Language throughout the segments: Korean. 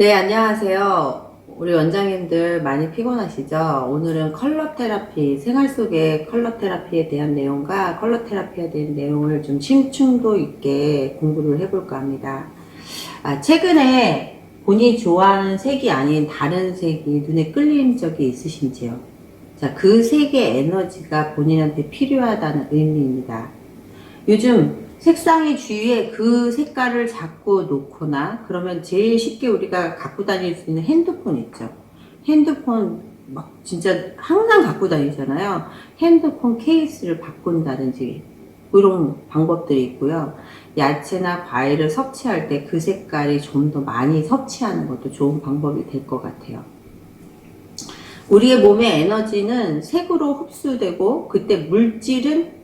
네, 안녕하세요. 우리 원장님들 많이 피곤하시죠? 오늘은 컬러 테라피, 생활 속의 컬러 테라피에 대한 내용과 컬러 테라피에 대한 내용을 좀 심층도 있게 공부를 해볼까 합니다. 아, 최근에 본인이 좋아하는 색이 아닌 다른 색이 눈에 끌린 적이 있으신지요? 자, 그 색의 에너지가 본인한테 필요하다는 의미입니다. 요즘 색상의 주위에 그 색깔을 자꾸 놓거나 그러면 제일 쉽게 우리가 갖고 다닐 수 있는 핸드폰 있죠. 핸드폰 막 진짜 항상 갖고 다니잖아요. 핸드폰 케이스를 바꾼다든지 이런 방법들이 있고요. 야채나 과일을 섭취할 때 그 색깔이 좀 더 많이 섭취하는 것도 좋은 방법이 될 것 같아요. 우리의 몸의 에너지는 색으로 흡수되고 그때 물질은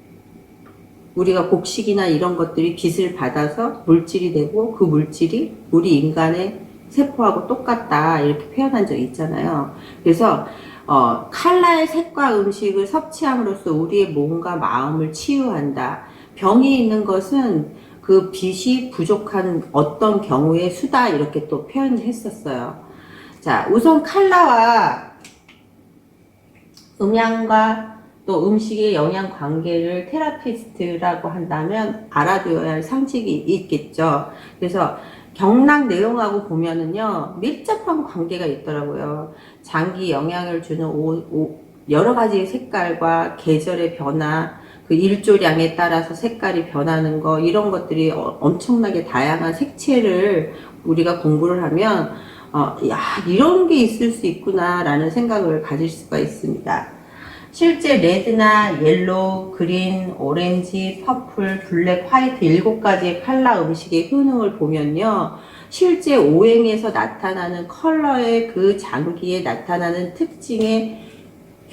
우리가 곡식이나 이런 것들이 빛을 받아서 물질이 되고 그 물질이 우리 인간의 세포하고 똑같다 이렇게 표현한 적이 있잖아요. 그래서 어, 칼라의 색과 음식을 섭취함으로써 우리의 몸과 마음을 치유한다. 병이 있는 것은 그 빛이 부족한 어떤 경우의 수다 이렇게 또 표현했었어요. 자, 우선 칼라와 음양과 또 음식의 영양 관계를 테라피스트라고 한다면 알아두어야 할 상식이 있겠죠. 그래서 경락 내용하고 보면은요, 밀접한 관계가 있더라고요. 장기 영향을 주는 옷, 옷, 여러 가지 색깔과 계절의 변화, 그 일조량에 따라서 색깔이 변하는 거, 이런 것들이 어- 엄청나게 다양한 색채를 우리가 공부를 하면, 어, 야, 이런 게 있을 수 있구나라는 생각을 가질 수가 있습니다. 실제 레드나 옐로우, 그린, 오렌지, 퍼플, 블랙, 화이트 일곱 가지의 컬러 음식의 효능을 보면요. 실제 오행에서 나타나는 컬러의 그 장기에 나타나는 특징의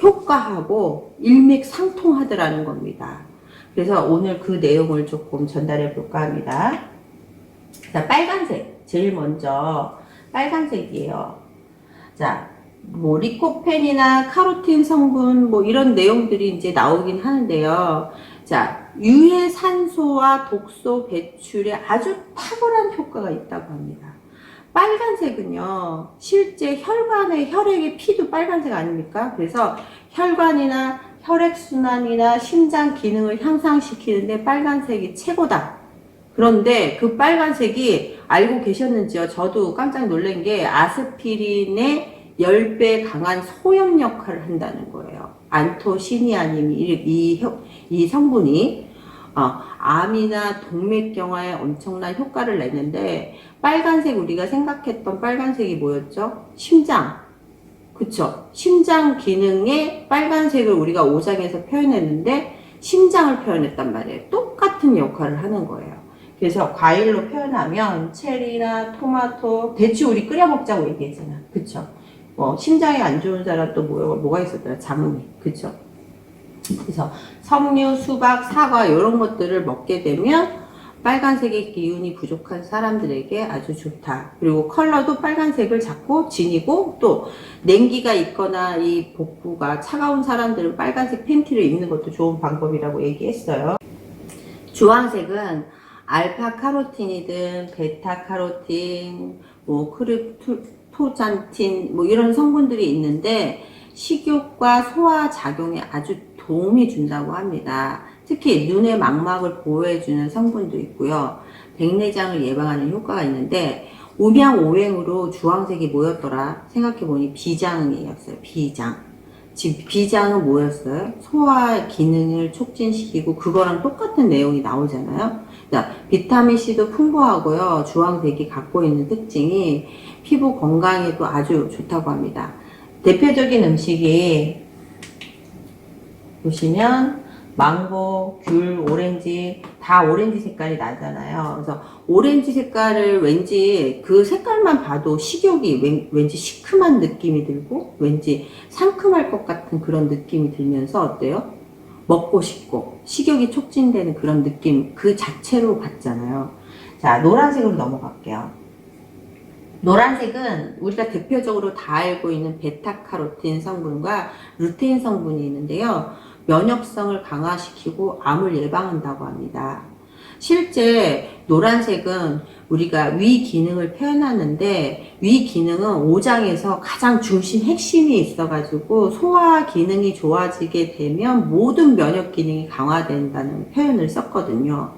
효과하고 일맥상통하더라는 겁니다. 그래서 오늘 그 내용을 조금 전달해 볼까 합니다. 자, 빨간색. 제일 먼저 빨간색이에요. 자, 뭐 리코펜이나 카로틴 성분 뭐 이런 내용들이 이제 나오긴 하는데요. 자, 유해 산소와 독소 배출에 아주 탁월한 효과가 있다고 합니다. 빨간색은요, 실제 혈관의 혈액의 피도 빨간색 아닙니까? 그래서 혈관이나 혈액순환이나 심장 기능을 향상시키는데 빨간색이 최고다. 그런데 그 빨간색이 알고 계셨는지요? 저도 깜짝 놀란 게 아스피린의 10배 강한 소염 역할을 한다는 거예요. 안토시니아님이 이, 이, 효- 이 성분이 어, 암이나 동맥경화에 엄청난 효과를 내는데 빨간색 우리가 생각했던 빨간색이 뭐였죠? 심장. 그쵸? 심장 기능의 빨간색을 우리가 오장에서 표현했는데 심장을 표현했단 말이에요. 똑같은 역할을 하는 거예요. 그래서 과일로 표현하면 체리나 토마토, 대추 우리 끓여 먹자고 얘기했잖아. 그쵸? 뭐 심장이 안 좋은 사람 또 뭐, 뭐가 있었더라? 장미. 그쵸? 그래서 석류, 수박, 사과 이런 것들을 먹게 되면 빨간색의 기운이 부족한 사람들에게 아주 좋다. 그리고 컬러도 빨간색을 자꾸 지니고 또 냉기가 있거나 이 복부가 차가운 사람들은 빨간색 팬티를 입는 것도 좋은 방법이라고 얘기했어요. 주황색은 알파 카로틴이든 베타 카로틴, 뭐 크립 토잔틴 뭐 이런 성분들이 있는데 식욕과 소화 작용에 아주 도움이 준다고 합니다. 특히 눈의 망막을 보호해주는 성분도 있고요. 백내장을 예방하는 효과가 있는데 음양 오행으로 주황색이 뭐였더라? 생각해보니 비장이었어요. 비장. 지금 비장은 뭐였어요? 소화 기능을 촉진시키고 그거랑 똑같은 내용이 나오잖아요. 자, 비타민C도 풍부하고요. 주황색이 갖고 있는 특징이 피부 건강에도 아주 좋다고 합니다. 대표적인 음식이 보시면 망고, 귤, 오렌지 다 오렌지 색깔이 나잖아요. 그래서 오렌지 색깔을 왠지 그 색깔만 봐도 식욕이 왠, 왠지 시큼한 느낌이 들고 왠지 상큼할 것 같은 그런 느낌이 들면서 어때요? 먹고 싶고 식욕이 촉진되는 그런 느낌 그 자체로 받잖아요. 자, 노란색으로 넘어갈게요. 노란색은 우리가 대표적으로 다 알고 있는 베타카로틴 성분과 루테인 성분이 있는데요. 면역성을 강화시키고 암을 예방한다고 합니다. 실제 노란색은 우리가 위 기능을 표현하는데 위 기능은 오장에서 가장 중심 핵심이 있어가지고 소화 기능이 좋아지게 되면 모든 면역 기능이 강화된다는 표현을 썼거든요.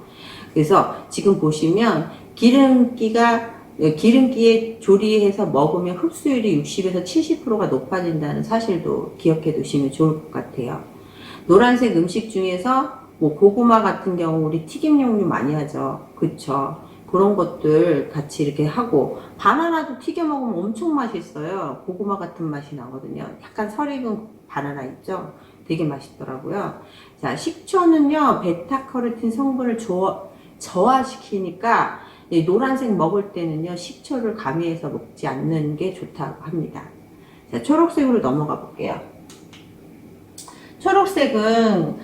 그래서 지금 보시면 기름기가 기름기에 조리해서 먹으면 흡수율이 60에서 70%가 높아진다는 사실도 기억해 두시면 좋을 것 같아요. 노란색 음식 중에서 뭐 고구마 같은 경우 우리 튀김 종류 많이 하죠. 그쵸? 그런 것들 같이 이렇게 하고 바나나도 튀겨 먹으면 엄청 맛있어요. 고구마 같은 맛이 나거든요. 약간 설익은 바나나 있죠? 되게 맛있더라고요. 자, 식초는요, 베타카로틴 성분을 저, 저하시키니까 이 노란색 먹을 때는요, 식초를 가미해서 먹지 않는 게 좋다고 합니다. 자, 초록색으로 넘어가 볼게요. 초록색은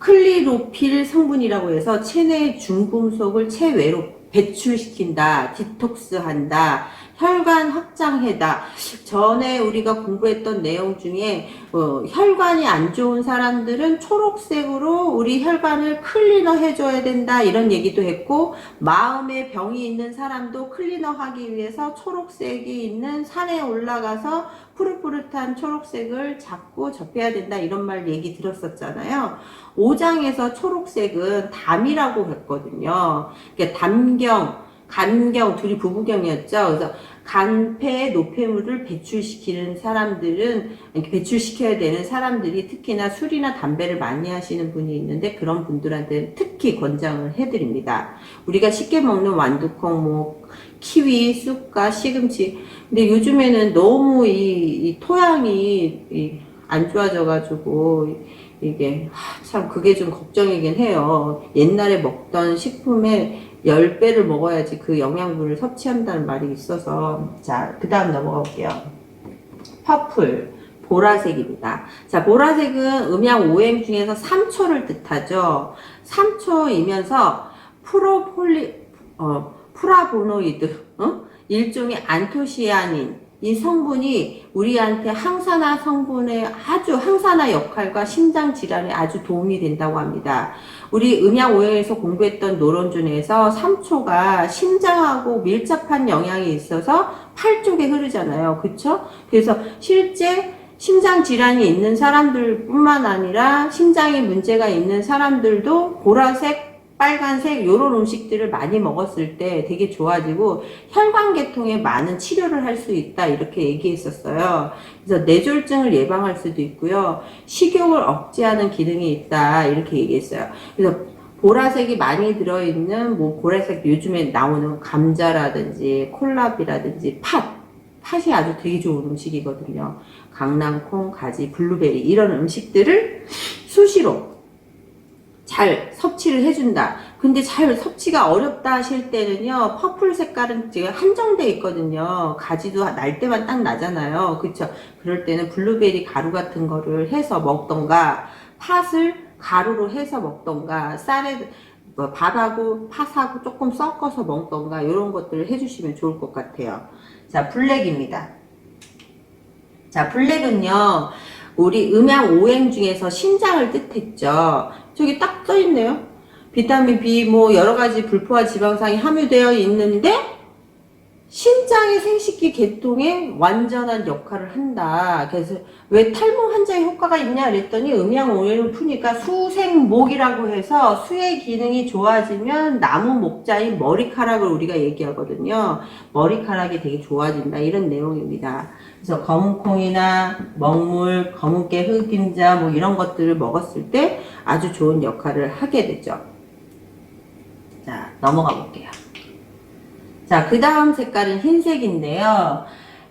클리로필 성분이라고 해서 체내 중금속을 체외로 배출시킨다, 디톡스한다, 혈관 확장해다. 전에 우리가 공부했던 내용 중에 어, 혈관이 안 좋은 사람들은 초록색으로 우리 혈관을 클리너 해줘야 된다 이런 얘기도 했고 마음에 병이 있는 사람도 클리너 하기 위해서 초록색이 있는 산에 올라가서 푸 릇푸릇한 초록색을 잡고 접해야 된다 이런 말 얘기 들었었잖아요. 5장에서 초록색은 담이라고 했거든요. 그러니까 담경, 간경 둘이 부부경이었죠. 그래서 간폐 노폐물을 배출시키는 사람들은 배출시켜야 되는 사람들이 특히나 술이나 담배를 많이 하시는 분이 있는데 그런 분들한테는 특히 권장을 해드립니다. 우리가 쉽게 먹는 완두콩, 뭐 키위, 쑥과 시금치. 근데 요즘에는 너무 이, 이 토양이 이, 안 좋아져가지고 이게 하, 참 그게 좀 걱정이긴 해요. 옛날에 먹던 식품에 10배를 먹어야지 그 영양분을 섭취한다는 말이 있어서 자, 그 다음 넘어가 볼게요. 퍼플, 보라색입니다. 자, 보라색은 음양 오행 중에서 3초를 뜻하죠. 3초이면서 프로폴리, 어, 프라보노이드, 어? 일종의 안토시아닌, 이 성분이 우리한테 항산화 성분의 아주 항산화 역할과 심장 질환에 아주 도움이 된다고 합니다. 우리 음양 오행에서 공부했던 노론준에서 3초가 심장하고 밀접한 영향이 있어서 팔 쪽에 흐르잖아요. 그쵸? 그래서 실제 심장 질환이 있는 사람들 뿐만 아니라 심장에 문제가 있는 사람들도 보라색 빨간색 요런 음식들을 많이 먹었을 때 되게 좋아지고 혈관계통에 많은 치료를 할 수 있다 이렇게 얘기했었어요. 그래서 뇌졸중을 예방할 수도 있고요. 식욕을 억제하는 기능이 있다 이렇게 얘기했어요. 그래서 보라색이 많이 들어있는 뭐 보라색 요즘에 나오는 감자라든지 콜라비라든지 팥 팥이 아주 되게 좋은 음식이거든요. 강낭콩, 가지, 블루베리 이런 음식들을 수시로 잘 섭취를 해준다. 근데 잘 섭취가 어렵다 하실 때는요, 퍼플 색깔은 지금 한정돼 있거든요. 가지도 날 때만 딱 나잖아요. 그쵸? 그럴 때는 블루베리 가루 같은 거를 해서 먹던가, 팥을 가루로 해서 먹던가, 쌀에, 뭐 밥하고 팥하고 조금 섞어서 먹던가, 이런 것들을 해주시면 좋을 것 같아요. 자, 블랙입니다. 자, 블랙은요, 우리 음양 오행 중에서 신장을 뜻했죠. 저기 딱 써있네요. 비타민 B 뭐 여러 가지 불포화 지방산이 함유되어 있는데 신장의 생식기 개통에 완전한 역할을 한다. 그래서 왜 탈모 환자의 효과가 있냐 그랬더니 음양 오해를 푸니까 수생목이라고 해서 수의 기능이 좋아지면 나무 목자인 머리카락을 우리가 얘기하거든요. 머리카락이 되게 좋아진다 이런 내용입니다. 그래서 검은콩이나 먹물, 검은깨 흑임자 뭐 이런 것들을 먹었을 때 아주 좋은 역할을 하게 되죠. 자 넘어가 볼게요. 자, 그 다음 색깔은 흰색인데요.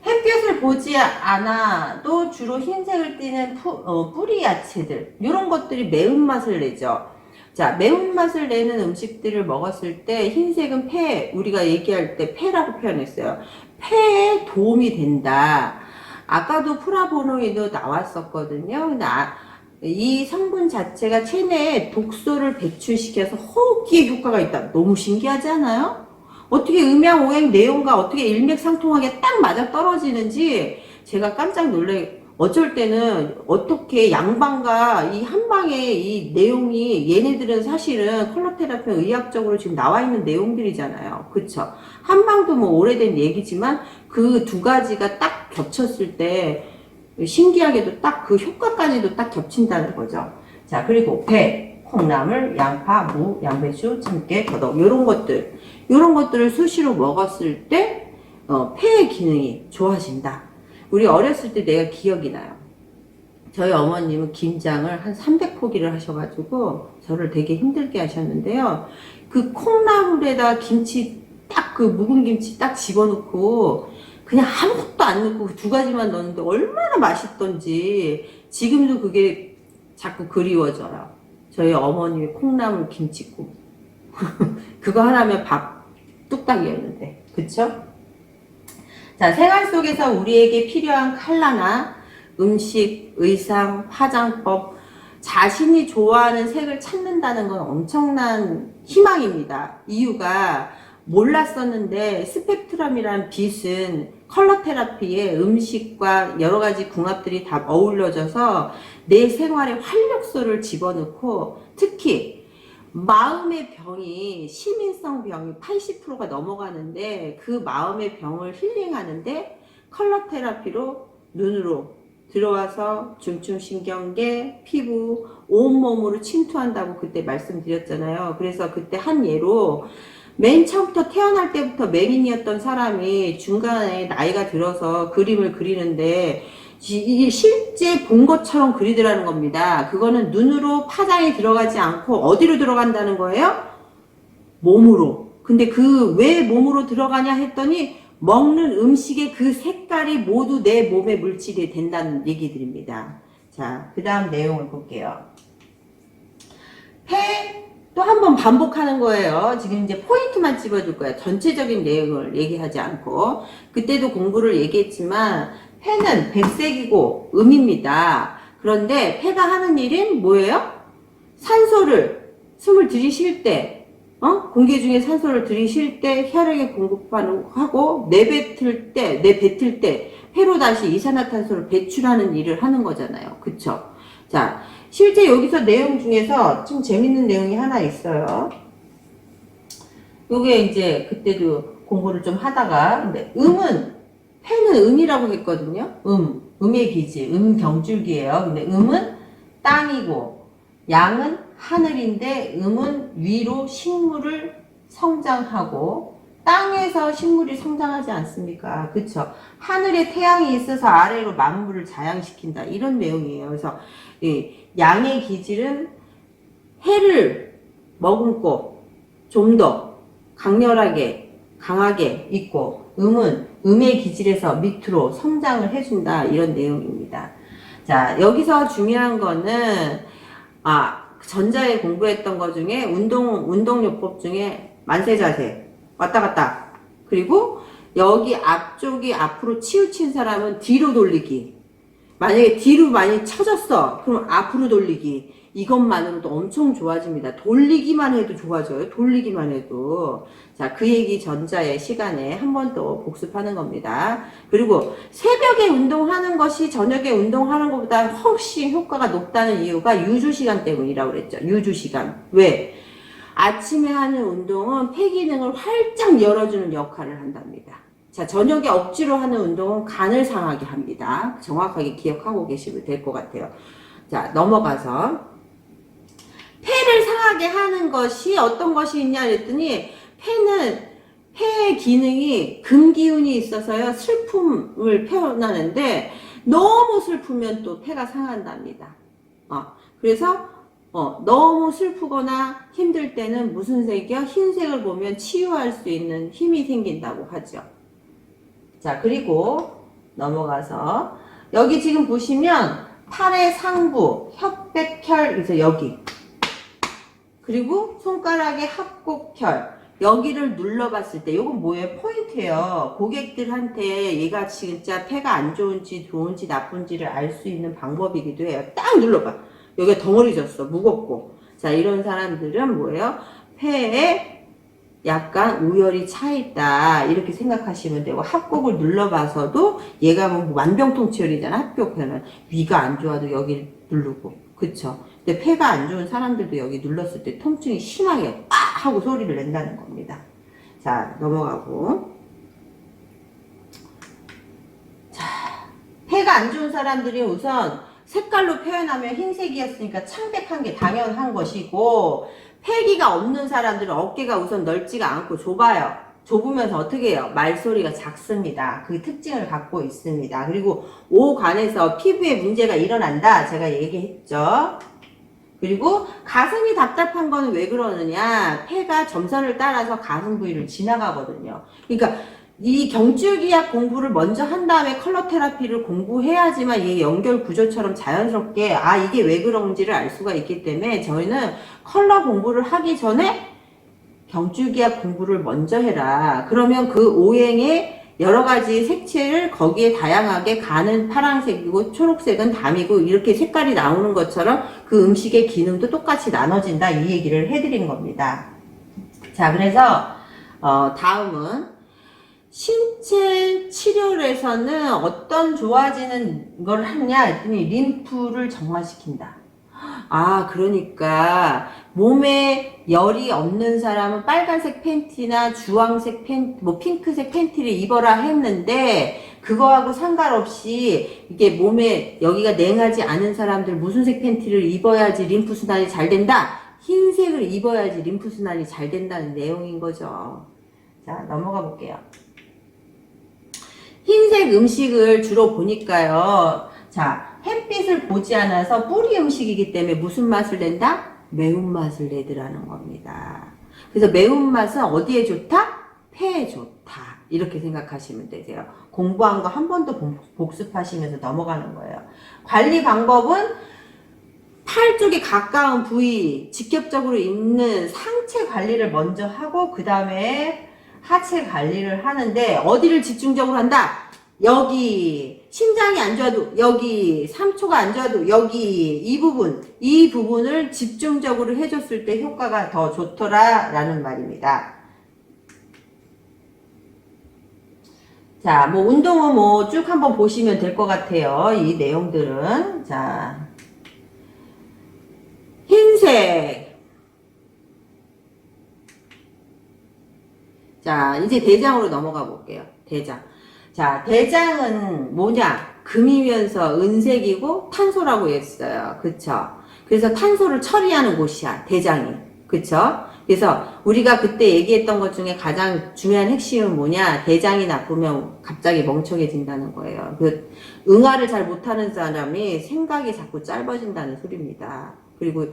햇빛을 보지 않아도 주로 흰색을 띠는 푸, 어, 뿌리 야채들 이런 것들이 매운맛을 내죠. 자, 매운맛을 내는 음식들을 먹었을 때 흰색은 폐, 우리가 얘기할 때 폐라고 표현했어요. 폐에 도움이 된다. 아까도 프라보노이드 나왔었거든요. 근데 아, 이 성분 자체가 체내에 독소를 배출시켜서 호흡기에 효과가 있다. 너무 신기하지 않아요? 어떻게 음양 오행 내용과 어떻게 일맥상통하게 딱 맞아 떨어지는지 제가 깜짝 놀래 어쩔 때는 어떻게 양방과 이 한방의 이 내용이 얘네들은 사실은 컬러 테라피 의학적으로 지금 나와 있는 내용들이잖아요. 그쵸? 한방도 뭐 오래된 얘기지만 그 두 가지가 딱 겹쳤을 때 신기하게도 딱 그 효과까지도 딱 겹친다는 거죠. 자, 그리고 배, 콩나물, 양파, 무, 양배추, 참깨, 더덕 요런 것들 요런 것들을 수시로 먹었을 때 어, 폐의 기능이 좋아진다. 우리 어렸을 때 내가 기억이 나요. 저희 어머님은 김장을 한 300포기를 하셔가지고 저를 되게 힘들게 하셨는데요. 그 콩나물에다 김치 딱 그 묵은 김치 딱 집어넣고 그냥 아무것도 안 넣고 그두 가지만 넣었는데 얼마나 맛있던지 지금도 그게 자꾸 그리워져요. 저희 어머님의 콩나물 김치국. 그거 하나면 밥 뚝딱이었는데. 그쵸? 자, 생활 속에서 우리에게 필요한 칼라나 음식, 의상, 화장법, 자신이 좋아하는 색을 찾는다는 건 엄청난 희망입니다. 이유가 몰랐었는데 스펙트럼이란 빛은 컬러 테라피에 음식과 여러 가지 궁합들이 다 어울려져서 내 생활에 활력소를 집어넣고 특히 마음의 병이 시민성 병이 80%가 넘어가는데 그 마음의 병을 힐링하는데 컬러 테라피로 눈으로 들어와서 중추신경계, 피부, 온몸으로 침투한다고 그때 말씀드렸잖아요. 그래서 그때 한 예로 맨 처음부터 태어날 때부터 맹인이었던 사람이 중간에 나이가 들어서 그림을 그리는데 지- 실제 본 것처럼 그리더라는 겁니다. 그거는 눈으로 파장이 들어가지 않고 어디로 들어간다는 거예요? 몸으로. 근데 그 왜 몸으로 들어가냐 했더니 먹는 음식의 그 색깔이 모두 내 몸에 물질이 된다는 얘기들입니다. 자, 그 다음 내용을 볼게요. 폐, 또 한 번 반복하는 거예요. 지금 이제 포인트만 집어줄 거예요. 전체적인 내용을 얘기하지 않고. 그때도 공부를 얘기했지만, 폐는 백색이고 음입니다. 그런데 폐가 하는 일은 뭐예요? 산소를 숨을 들이쉴 때, 어? 공기 중에 산소를 들이쉴 때 혈액에 공급하는 하고 내뱉을 때, 내뱉을 때 폐로 다시 이산화탄소를 배출하는 일을 하는 거잖아요. 그쵸? 자, 실제 여기서 내용 중에서 좀 재밌는 내용이 하나 있어요. 요게 이제 그때도 공부를 좀 하다가 근데 음은 폐는 음이라고 했거든요. 음, 음의 기지, 음 경줄기예요. 근데 음은 땅이고 양은 하늘인데 음은 위로 식물을 성장하고 땅에서 식물이 성장하지 않습니까? 그쵸? 하늘에 태양이 있어서 아래로 만물을 자양시킨다. 이런 내용이에요. 그래서 이 양의 기질은 해를 머금고 좀 더 강렬하게 강하게 있고 음은 음의 기질에서 밑으로 성장을 해준다 이런 내용입니다. 자 여기서 중요한 거는 아 전자에 공부했던 것 중에 운동 운동요법 중에 만세 자세 왔다 갔다. 그리고 여기 앞쪽이 앞으로 치우친 사람은 뒤로 돌리기. 만약에 뒤로 많이 쳐졌어 그럼 앞으로 돌리기 이것만으로도 엄청 좋아집니다. 돌리기만 해도 좋아져요. 돌리기만 해도. 자, 그 얘기 전자의 시간에 한 번 더 복습하는 겁니다. 그리고 새벽에 운동하는 것이 저녁에 운동하는 것보다 훨씬 효과가 높다는 이유가 유주 시간 때문이라고 그랬죠. 유주 시간. 왜? 아침에 하는 운동은 폐 기능을 활짝 열어주는 역할을 한답니다. 자, 저녁에 억지로 하는 운동은 간을 상하게 합니다. 정확하게 기억하고 계시면 될 것 같아요. 자, 넘어가서. 폐를 상하게 하는 것이 어떤 것이 있냐 그랬더니 폐는 폐의 기능이 금기운이 있어서요 슬픔을 표현하는데 너무 슬프면 또 폐가 상한답니다. 어, 그래서 어, 너무 슬프거나 힘들 때는 무슨 색이요? 흰색을 보면 치유할 수 있는 힘이 생긴다고 하죠. 자 그리고 넘어가서 여기 지금 보시면 팔의 상부 협백혈 그래서 여기 그리고 손가락의 합곡혈 여기를 눌러봤을 때 이건 뭐예요? 포인트예요. 고객들한테 얘가 진짜 폐가 안 좋은지 좋은지 나쁜지를 알 수 있는 방법이기도 해요. 딱 눌러봐. 여기가 덩어리 졌어. 무겁고. 자 이런 사람들은 뭐예요? 폐에 약간 우열이 차 있다 이렇게 생각하시면 되고 합곡을 눌러봐서도 얘가 뭐 만병통치열이잖아 합격하면 위가 안 좋아도 여기 누르고 그쵸. 근데 폐가 안 좋은 사람들도 여기 눌렀을 때 통증이 심하게 빡 하고 소리를 낸다는 겁니다. 자 넘어가고. 자 폐가 안 좋은 사람들이 우선 색깔로 표현하면 흰색이었으니까 창백한 게 당연한 것이고 폐기가 없는 사람들은 어깨가 우선 넓지가 않고 좁아요. 좁으면서 어떻게 해요? 말소리가 작습니다. 그 특징을 갖고 있습니다. 그리고 오관에서 피부에 문제가 일어난다. 제가 얘기했죠. 그리고 가슴이 답답한 거는 왜 그러느냐? 폐가 점선을 따라서 가슴 부위를 지나가거든요. 그러니까 이 경줄기약 공부를 먼저 한 다음에 컬러 테라피를 공부해야지만 이게 연결 구조처럼 자연스럽게 아 이게 왜 그런지를 알 수가 있기 때문에 저희는 컬러 공부를 하기 전에 경줄기약 공부를 먼저 해라. 그러면 그 오행의 여러 가지 색채를 거기에 다양하게 가는 파란색이고 초록색은 담이고 이렇게 색깔이 나오는 것처럼 그 음식의 기능도 똑같이 나눠진다 이 얘기를 해드린 겁니다. 자 그래서 어, 다음은 신체 치료에서는 어떤 좋아지는 걸 하냐 했더니 림프를 정화시킨다. 아, 그러니까 몸에 열이 없는 사람은 빨간색 팬티나 주황색 팬, 뭐 핑크색 팬티를 입어라 했는데 그거하고 상관없이 이게 몸에 여기가 냉하지 않은 사람들 무슨 색 팬티를 입어야지 림프 순환이 잘 된다. 흰색을 입어야지 림프 순환이 잘 된다는 내용인 거죠. 자, 넘어가 볼게요. 흰색 음식을 주로 보니까요. 자, 햇빛을 보지 않아서 뿌리 음식이기 때문에 무슨 맛을 낸다? 매운맛을 내더라는 겁니다. 그래서 매운맛은 어디에 좋다? 폐에 좋다. 이렇게 생각하시면 되세요. 공부한 거 한 번 더 복습하시면서 넘어가는 거예요. 관리 방법은 팔 쪽에 가까운 부위, 직접적으로 있는 상체 관리를 먼저 하고, 그 다음에 하체 관리를 하는데, 어디를 집중적으로 한다? 여기, 심장이 안 좋아도 여기, 삼초가 안 좋아도 여기, 이 부분, 이 부분을 집중적으로 해줬을 때 효과가 더 좋더라, 라는 말입니다. 자, 뭐, 운동은 뭐, 쭉 한번 보시면 될 것 같아요. 이 내용들은. 자, 흰색. 자, 이제 대장으로 넘어가 볼게요. 대장. 자, 대장은 뭐냐? 금이면서 은색이고 탄소라고 했어요. 그쵸? 그래서 탄소를 처리하는 곳이야. 대장이. 그쵸? 그래서 우리가 그때 얘기했던 것 중에 가장 중요한 핵심은 뭐냐? 대장이 나쁘면 갑자기 멍청해진다는 거예요. 그 응아를 잘 못하는 사람이 생각이 자꾸 짧아진다는 소리입니다. 그리고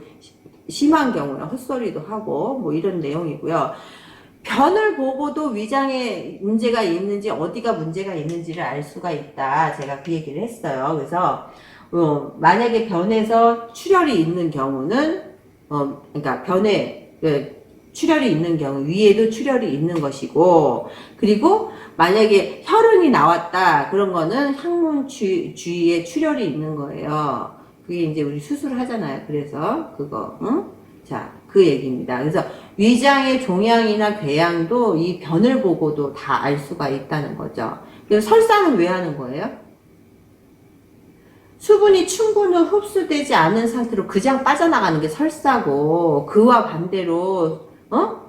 심한 경우는 헛소리도 하고 뭐 이런 내용이고요. 변을 보고도 위장에 문제가 있는지 어디가 문제가 있는지를 알 수가 있다. 제가 그 얘기를 했어요. 그래서 어, 만약에 변에서 출혈이 있는 경우는 어, 그러니까 변에 그 출혈이 있는 경우 위에도 출혈이 있는 것이고 그리고 만약에 혈흔이 나왔다 그런 거는 항문 주, 주위에 출혈이 있는 거예요. 그게 이제 우리 수술을 하잖아요. 그래서 그거 응? 자, 그 얘기입니다. 그래서 위장의 종양이나 궤양도 이 변을 보고도 다 알 수가 있다는 거죠. 그래서 설사는 왜 하는 거예요? 수분이 충분히 흡수되지 않은 상태로 그냥 빠져나가는 게 설사고 그와 반대로 어?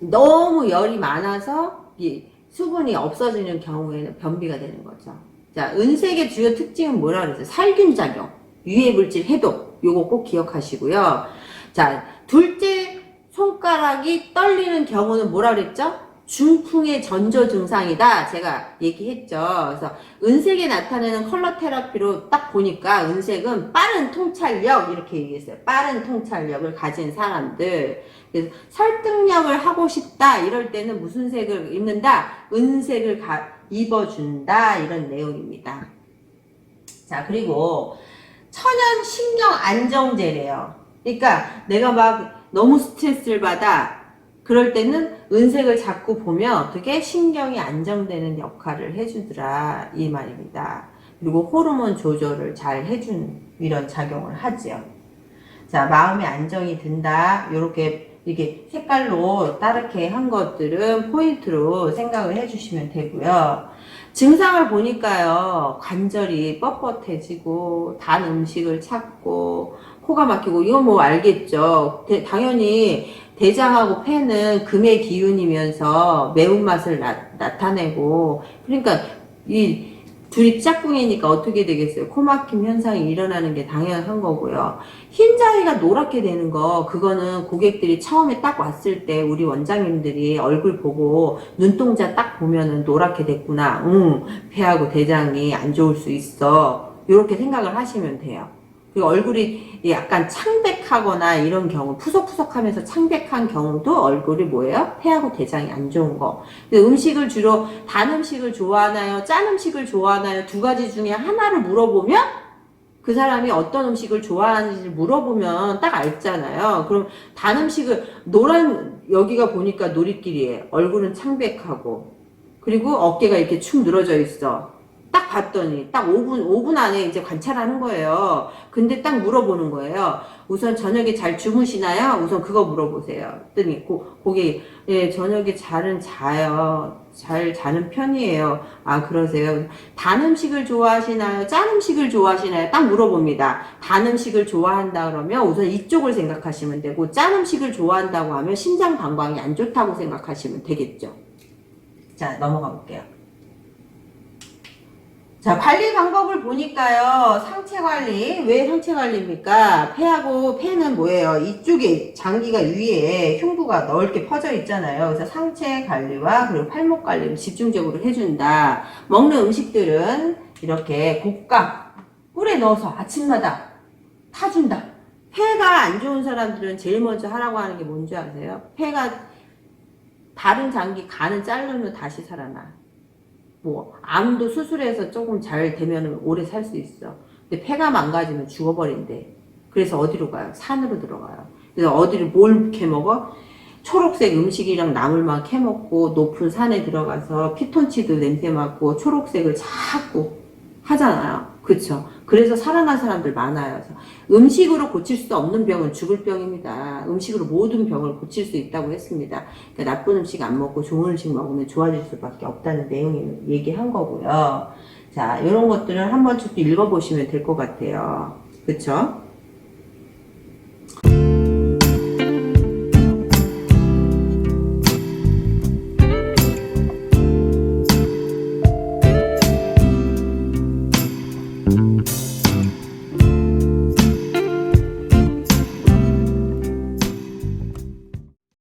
너무 열이 많아서 이 수분이 없어지는 경우에는 변비가 되는 거죠. 자, 은색의 주요 특징은 뭐라 그랬어요? 살균 작용, 유해 물질 해독. 요거 꼭 기억하시고요. 자, 둘째 손가락이 떨리는 경우는 뭐라 그랬죠? 중풍의 전조 증상이다. 제가 얘기했죠. 그래서 은색에 나타내는 컬러 테라피로 딱 보니까 은색은 빠른 통찰력 이렇게 얘기했어요. 빠른 통찰력을 가진 사람들. 그래서 설득력을 하고 싶다 이럴 때는 무슨 색을 입는다? 은색을 가, 입어준다 이런 내용입니다. 자 그리고 천연 신경 안정제래요. 그러니까 내가 막 너무 스트레스를 받아 그럴 때는 은색을 자꾸 보면 어떻게 신경이 안정되는 역할을 해주더라 이 말입니다. 그리고 호르몬 조절을 잘 해준 이런 작용을 하지요. 자 마음의 안정이 든다 이렇게 이게 색깔로 따르게 한 것들은 포인트로 생각을 해주시면 되고요. 증상을 보니까요, 관절이 뻣뻣해지고, 단 음식을 찾고, 코가 막히고, 이건 뭐 알겠죠. 대- 당연히 대장하고 폐는 금의 기운이면서 매운맛을 나, 나타내고, 그러니까 이 둘이 짝꿍이니까 어떻게 되겠어요? 코막힘 현상이 일어나는 게 당연한 거고요. 흰자위가 노랗게 되는 거, 그거는 고객들이 처음에 딱 왔을 때 우리 원장님들이 얼굴 보고 눈동자 딱 보면은 노랗게 됐구나. 응, 폐하고 대장이 안 좋을 수 있어. 이렇게 생각을 하시면 돼요. 그리고 얼굴이 약간 창백하거나 이런 경우, 푸석푸석하면서 창백한 경우도 얼굴이 뭐예요? 폐하고 대장이 안 좋은 거. 음식을 주로 단 음식을 좋아하나요? 짠 음식을 좋아하나요? 두 가지 중에 하나를 물어보면 그 사람이 어떤 음식을 좋아하는지 물어보면 딱 알잖아요. 그럼 단 음식을 노란 여기가 보니까 놀이길이에요. 얼굴은 창백하고 그리고 어깨가 이렇게 축 늘어져 있어. 딱 봤더니 딱 5분 5분 안에 이제 관찰하는 거예요. 근데 딱 물어보는 거예요. 우선 저녁에 잘 주무시나요? 우선 그거 물어보세요. 그랬더니 고, 고객이 예 저녁에 잘은 자요. 잘 자는 편이에요. 아 그러세요. 단 음식을 좋아하시나요? 짠 음식을 좋아하시나요? 딱 물어봅니다. 단 음식을 좋아한다 그러면 우선 이쪽을 생각하시면 되고 짠 음식을 좋아한다고 하면 심장 방광이 안 좋다고 생각하시면 되겠죠. 자 넘어가 볼게요. 자, 관리 방법을 보니까요, 상체 관리. 왜 상체 관리입니까? 폐하고, 폐는 뭐예요? 이쪽에 장기가 위에 흉부가 넓게 퍼져 있잖아요. 그래서 상체 관리와 그리고 팔목 관리를 집중적으로 해준다. 먹는 음식들은 이렇게 곱감, 꿀에 넣어서 아침마다 타준다. 폐가 안 좋은 사람들은 제일 먼저 하라고 하는 게 뭔지 아세요? 폐가 다른 장기 간을 자르면 다시 살아나. 뭐 암도 수술해서 조금 잘 되면 오래 살 수 있어. 근데 폐가 망가지면 죽어버린대. 그래서 어디로 가요? 산으로 들어가요. 그래서 어디를 뭘 캐먹어? 초록색 음식이랑 나물만 캐먹고 높은 산에 들어가서 피톤치드 냄새 맡고 초록색을 자꾸 하잖아요. 그쵸? 그래서 살아난 사람들 많아요. 음식으로 고칠 수 없는 병은 죽을 병입니다. 음식으로 모든 병을 고칠 수 있다고 했습니다. 그러니까 나쁜 음식 안 먹고 좋은 음식 먹으면 좋아질 수밖에 없다는 내용을 얘기한 거고요. 자, 이런 것들을 한 번쯤 또 읽어보시면 될 것 같아요. 그쵸?